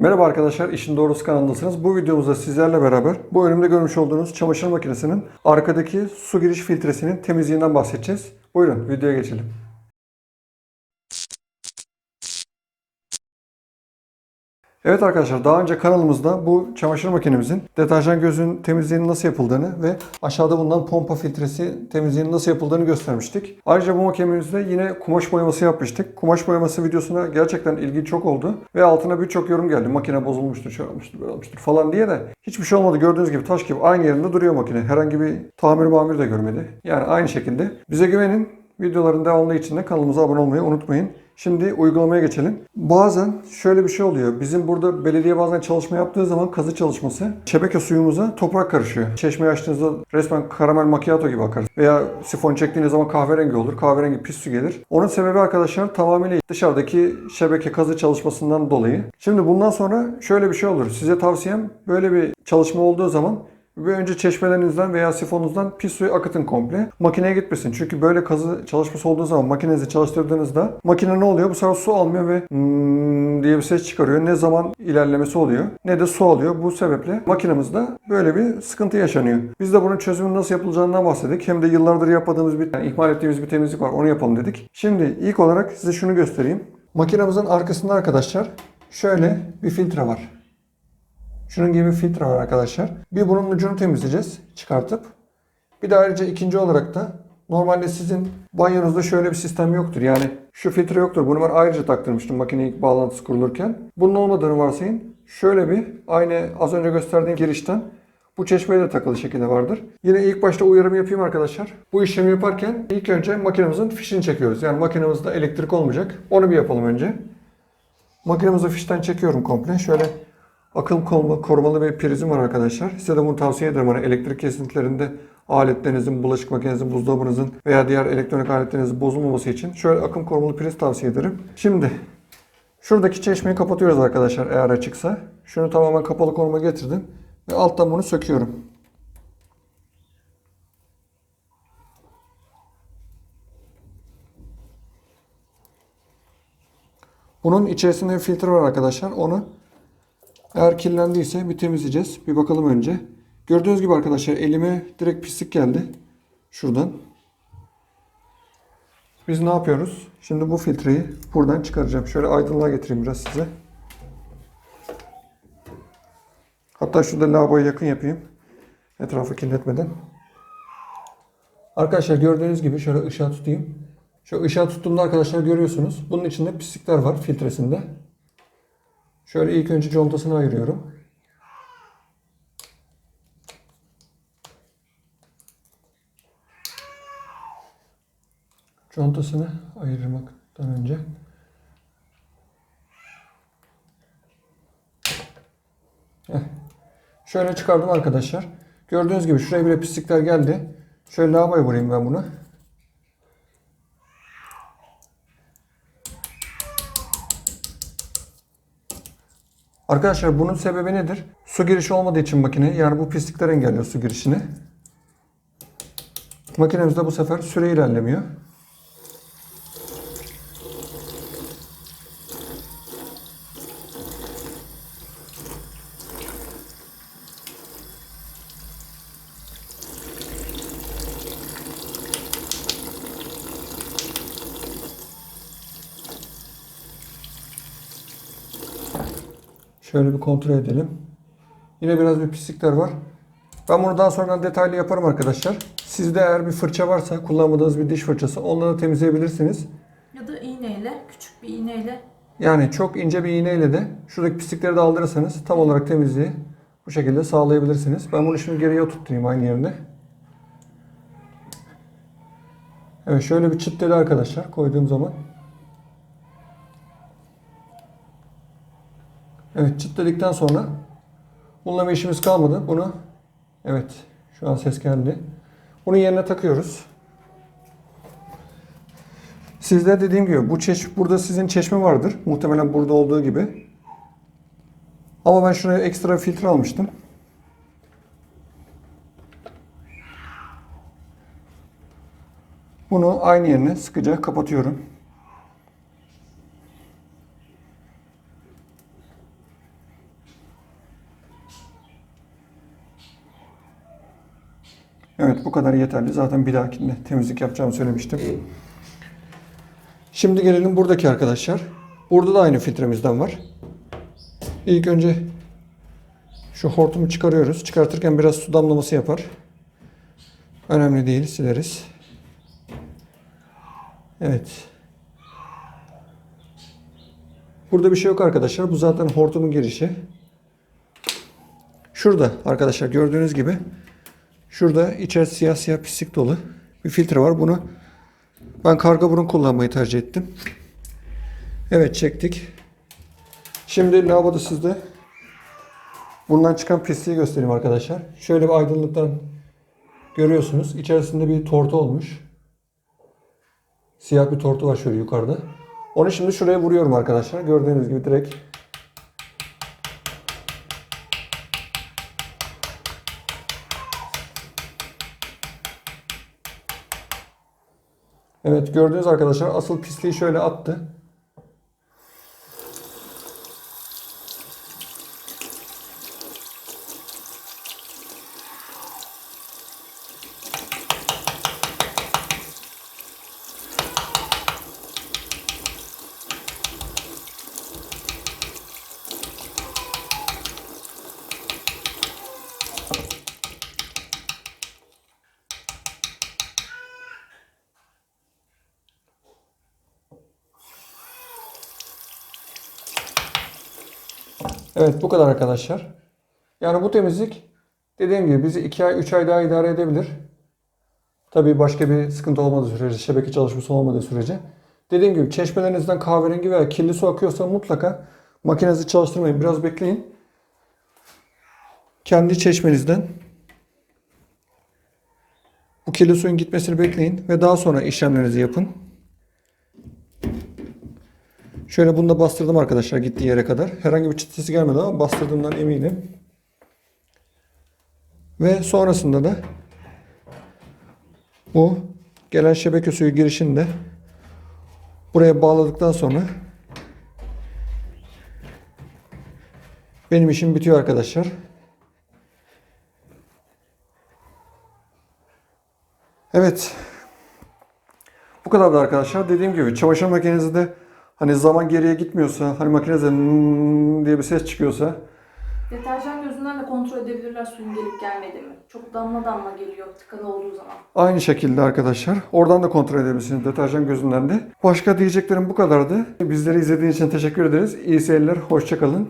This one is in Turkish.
Merhaba arkadaşlar, İşin Doğrusu kanalındasınız. Bu videomuzda sizlerle beraber bu önümde görmüş olduğunuz çamaşır makinesinin arkadaki su giriş filtresinin temizliğinden bahsedeceğiz. Buyurun videoya geçelim. Evet arkadaşlar daha önce kanalımızda bu çamaşır makinemizin deterjan gözünün temizliğinin nasıl yapıldığını ve aşağıda bulunan pompa filtresi temizliğinin nasıl yapıldığını göstermiştik. Ayrıca bu makinemizde yine kumaş boyaması yapmıştık. Kumaş boyaması videosuna gerçekten ilgi çok oldu ve altına birçok yorum geldi. Makine bozulmuştur, şöyle olmuştur, böyle olmuştur falan diye de hiçbir şey olmadı. Gördüğünüz gibi taş gibi aynı yerinde duruyor makine. Herhangi bir tamir mamir de görmedi. Yani aynı şekilde. Bize güvenin. Videoların devamlı için de kanalımıza abone olmayı unutmayın. Şimdi uygulamaya geçelim. Bazen şöyle bir şey oluyor. Bizim burada belediye bazen çalışma yaptığı zaman kazı çalışması şebeke suyumuza toprak karışıyor. Çeşmeyi açtığınızda resmen karamel macchiato gibi akar. Veya sifon çektiğiniz zaman kahverengi olur. Kahverengi pis su gelir. Onun sebebi arkadaşlar tamamıyla dışarıdaki şebeke kazı çalışmasından dolayı. Şimdi bundan sonra şöyle bir şey olur. Size tavsiyem böyle bir çalışma olduğu zaman ve önce çeşmelerinizden veya sifonunuzdan pis suyu akıtın komple. Makineye gitmesin. Çünkü böyle kazı çalışması olduğu zaman makinenizi çalıştırdığınızda makine ne oluyor? Bu sefer su almıyor ve hmm diye bir ses çıkarıyor. Ne zaman ilerlemesi oluyor ne de su alıyor. Bu sebeple makinemizde böyle bir sıkıntı yaşanıyor. Biz de bunun çözümünün nasıl yapılacağından bahsettik. Hem de yıllardır yapmadığımız bir, yani ihmal ettiğimiz bir temizlik var. Onu yapalım dedik. Şimdi ilk olarak size şunu göstereyim. Makinemizin arkasında arkadaşlar şöyle bir filtre var. Şunun gibi bir filtre var arkadaşlar. Bir bunun ucunu temizleyeceğiz çıkartıp. Bir de ayrıca ikinci olarak da normalde sizin banyonuzda şöyle bir sistem yoktur. Yani şu filtre yoktur. Bunu ben ayrıca taktırmıştım makineyi bağlantısı kurulurken. Bunun olmadığını varsayın. Şöyle bir aynı az önce gösterdiğim girişten bu çeşmeye de takılı şekilde vardır. Yine ilk başta uyarımı yapayım arkadaşlar. Bu işlemi yaparken ilk önce makinemizin fişini çekiyoruz. Yani makinemizde elektrik olmayacak. Onu bir yapalım önce. Makinemizi fişten çekiyorum komple. Şöyle akım koruma, korumalı bir prizim var arkadaşlar. Size de bunu tavsiye ederim. Hani elektrik kesintilerinde aletlerinizin, bulaşık makinenizin, buzdolabınızın veya diğer elektronik aletlerinizin bozulmaması için şöyle akım korumalı priz tavsiye ederim. Şimdi şuradaki çeşmeyi kapatıyoruz arkadaşlar eğer açıksa. Şunu tamamen kapalı konuma getirdim ve alttan bunu söküyorum. Bunun içerisinde bir filtre var arkadaşlar. Onu eğer kirlendiyse bir temizleyeceğiz. Bir bakalım önce. Gördüğünüz gibi arkadaşlar elime direkt pislik geldi. Şuradan. Biz ne yapıyoruz? Şimdi bu filtreyi buradan çıkaracağım. Şöyle aydınlığa getireyim biraz size. Hatta şurada lavaboya yakın yapayım. Etrafı kirletmeden. Arkadaşlar gördüğünüz gibi şöyle ışığa tutayım. Şu ışığa tuttuğumda arkadaşlar görüyorsunuz. Bunun içinde pislikler var filtresinde. Şöyle ilk önce contasını ayırıyorum. Contasını ayırmaktan önce Heh. Şöyle çıkardım arkadaşlar. Gördüğünüz gibi şuraya bile pislikler geldi. Şöyle lavaboya vurayım ben bunu. Arkadaşlar bunun sebebi nedir? Su girişi olmadığı için makine yani bu pislikler engelliyor su girişini. Makinemizde bu sefer süre ilerlemiyor. Şöyle bir kontrol edelim. Yine biraz bir pislikler var. Ben bunu daha sonra detaylı yaparım arkadaşlar. Sizde eğer bir fırça varsa, kullanmadığınız bir diş fırçası onları temizleyebilirsiniz. Ya da iğneyle, küçük bir iğneyle Yani çok ince bir iğneyle de şuradaki pislikleri de aldırırsanız tam olarak temizliği bu şekilde sağlayabilirsiniz. Ben bunu şimdi geriye oturtayım aynı yerine. Evet şöyle bir çıt dedi arkadaşlar koyduğum zaman. Evet çıt dedikten sonra bununla bir işimiz kalmadı. Bunu evet şu an ses geldi. Bunu yerine takıyoruz. Sizde dediğim gibi bu çeş burada sizin çeşme vardır. Muhtemelen burada olduğu gibi. Ama ben şuraya ekstra bir filtre almıştım. Bunu aynı yerine sıkıca kapatıyorum. Evet bu kadar yeterli. Zaten bir dahakinde temizlik yapacağımı söylemiştim. Şimdi gelelim buradaki arkadaşlar. Burada da aynı filtremizden var. İlk önce şu hortumu çıkarıyoruz. Çıkartırken biraz su damlaması yapar. Önemli değil sileriz. Evet. Burada bir şey yok arkadaşlar. Bu zaten hortumun girişi. Şurada arkadaşlar gördüğünüz gibi şurada içerisi siyah siyah pislik dolu bir filtre var. Bunu ben karga burun kullanmayı tercih ettim. Evet çektik. Şimdi lavaboda sizde bundan çıkan pisliği göstereyim arkadaşlar. Şöyle bir aydınlıktan görüyorsunuz. İçerisinde bir tortu olmuş. Siyah bir tortu var şöyle yukarıda. Onu şimdi şuraya vuruyorum arkadaşlar. Gördüğünüz gibi direkt Evet gördüğünüz arkadaşlar asıl pisliği şöyle attı. Evet bu kadar arkadaşlar. Yani bu temizlik dediğim gibi bizi 2 ay 3 ay daha idare edebilir. Tabii başka bir sıkıntı olmadığı sürece, şebeke çalışması olmadığı sürece. Dediğim gibi çeşmelerinizden kahverengi veya kirli su akıyorsa mutlaka makinenizi çalıştırmayın. Biraz bekleyin. Kendi çeşmenizden bu kirli suyun gitmesini bekleyin ve daha sonra işlemlerinizi yapın. Şöyle bunu da bastırdım arkadaşlar gittiği yere kadar. Herhangi bir çıt sesi gelmedi ama bastırdığımdan eminim. Ve sonrasında da bu gelen şebeke suyu girişini de buraya bağladıktan sonra benim işim bitiyor arkadaşlar. Evet. Bu kadar da arkadaşlar. Dediğim gibi çamaşır makinenizde hani zaman geriye gitmiyorsa, hani makinede "Hmm" diye bir ses çıkıyorsa Deterjan gözünden de kontrol edebilirler suyun gelip gelmedi mi? Çok damla damla geliyor tıkalı olduğu zaman. aynı şekilde arkadaşlar. Oradan da kontrol edebilirsiniz deterjan gözünden de. Başka diyeceklerim bu kadardı. Bizleri izlediğiniz için teşekkür ederiz. İyi seyirler, hoşçakalın.